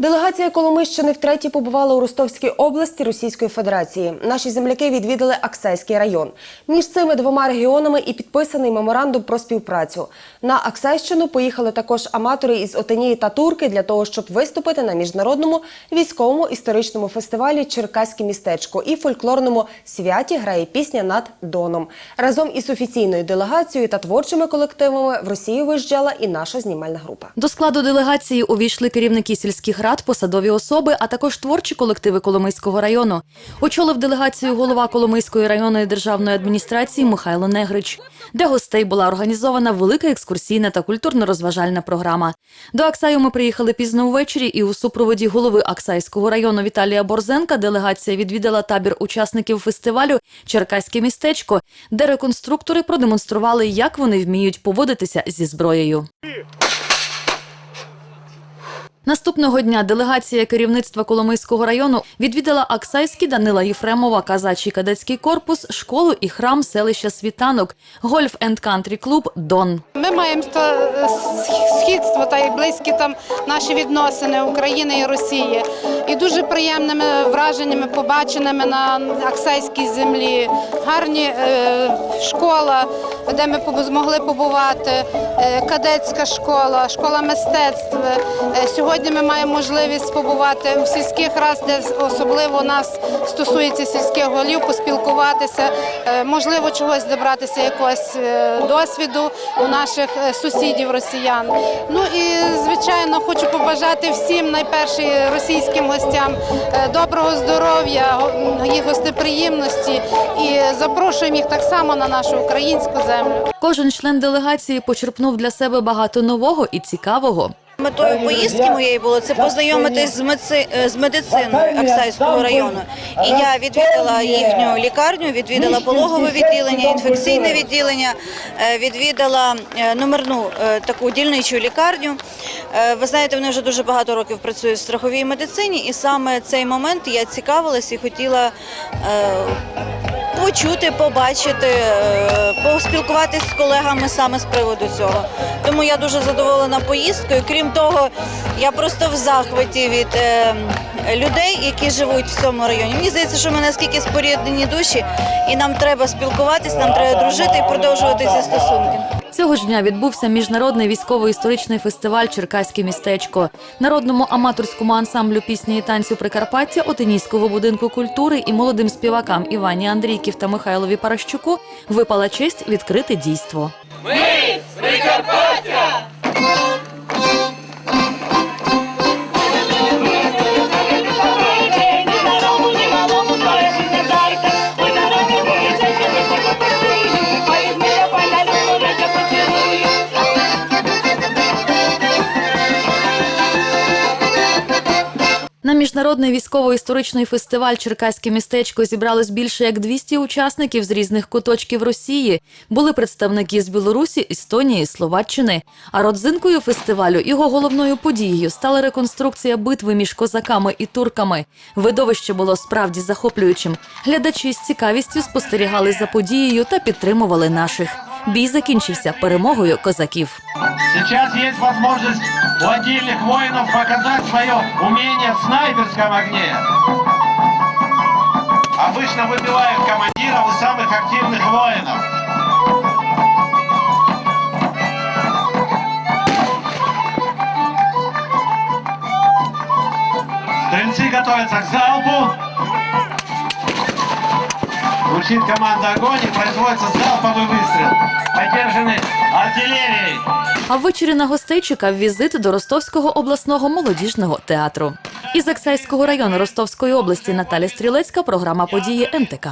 Делегація Коломищини втретє побувала у Ростовській області Російської Федерації. Наші земляки відвідали Аксайський район. Між цими двома регіонами і підписаний меморандум про співпрацю. На Аксайщину поїхали також аматори із Отинії та Турки для того, щоб виступити на міжнародному військовому історичному фестивалі Черкаське містечко і фольклорному святі грає пісня над Доном. Разом із офіційною делегацією та творчими колективами в Росію виїжджала і наша знімальна група. До складу делегації увійшли керівники сільських рад, посадові особи, а також творчі колективи Коломийського району. Очолив делегацію голова Коломийської районної державної адміністрації Михайло Негрич. Для гостей була організована велика екскурсійна та культурно-розважальна програма. До Аксаю ми приїхали пізно ввечері, і у супроводі голови Аксайського району Віталія Борзенка делегація відвідала табір учасників фестивалю Черкаське містечко, де реконструктори продемонстрували, як вони вміють поводитися зі зброєю. Наступного дня делегація керівництва Коломийського району відвідала Аксайський Данила Єфремова, казачий кадетський корпус, школу і храм селища Світанок, гольф енд кантрі клуб Дон. Ми маємо східство та й близькі там наші відносини України і Росії. І дуже приємними враженнями побаченими на Аксайській землі. Гарні е, школа, де ми змогли побувати, е, кадетська школа, школа мистецтв. Е, сьогодні ми маємо можливість побувати у сільських раз, де особливо нас стосується сільських голів, поспілкуватися, е, можливо, чогось добратися, якогось досвіду у наших сусідів росіян. Ну і звичайно хочу побажати всім найперше російським гостям доброго здоров'я, їх гостеприємності і запрошуємо їх так само на нашу українську землю. Кожен член делегації почерпнув для себе багато нового і цікавого. Метою поїздки моєї було це познайомитись з, медици... е, з медициною Аксайського району. І я відвідала їхню лікарню, відвідала пологове відділення, інфекційне відділення, е, відвідала е, номерну таку дільничу лікарню. Ви знаєте, вони вже дуже багато років працюють в страховій медицині, і саме цей момент я цікавилась і хотіла. Почути, побачити, е, поспілкуватися з колегами саме з приводу цього. Тому я дуже задоволена поїздкою. Крім того, я просто в захваті від е, людей, які живуть в цьому районі. Мені здається, що ми наскільки споріднені душі, і нам треба спілкуватись, нам треба дружити і продовжувати ці стосунки. Цього ж дня відбувся міжнародний військово-історичний фестиваль Черкаське містечко. Народному аматорському ансамблю пісні і танцю Прикарпаття, Отинійського будинку культури і молодим співакам Івані Андрійків та Михайлові Паращуку випала честь відкрити дійство. На міжнародний військово-історичний фестиваль Черкаське містечко зібралось більше як 200 учасників з різних куточків Росії. Були представники з Білорусі, Естонії, Словаччини. А родзинкою фестивалю його головною подією стала реконструкція битви між козаками і турками. Видовище було справді захоплюючим. Глядачі з цікавістю спостерігали за подією та підтримували наших. Бій закінчився перемогою козаків. Сейчас есть возможность у отдельных воинов показать свое умение в снайперском огне. Обычно выбивают командиров и самых активных воинов. Стрельцы готовятся к залпу. Звучит команда огонь и производится залповый выстрел. Поддержаны артиллерией. А ввечері на гостей чекав візит до Ростовського обласного молодіжного театру. Із Аксайського району Ростовської області Наталя Стрілецька, програма події НТК.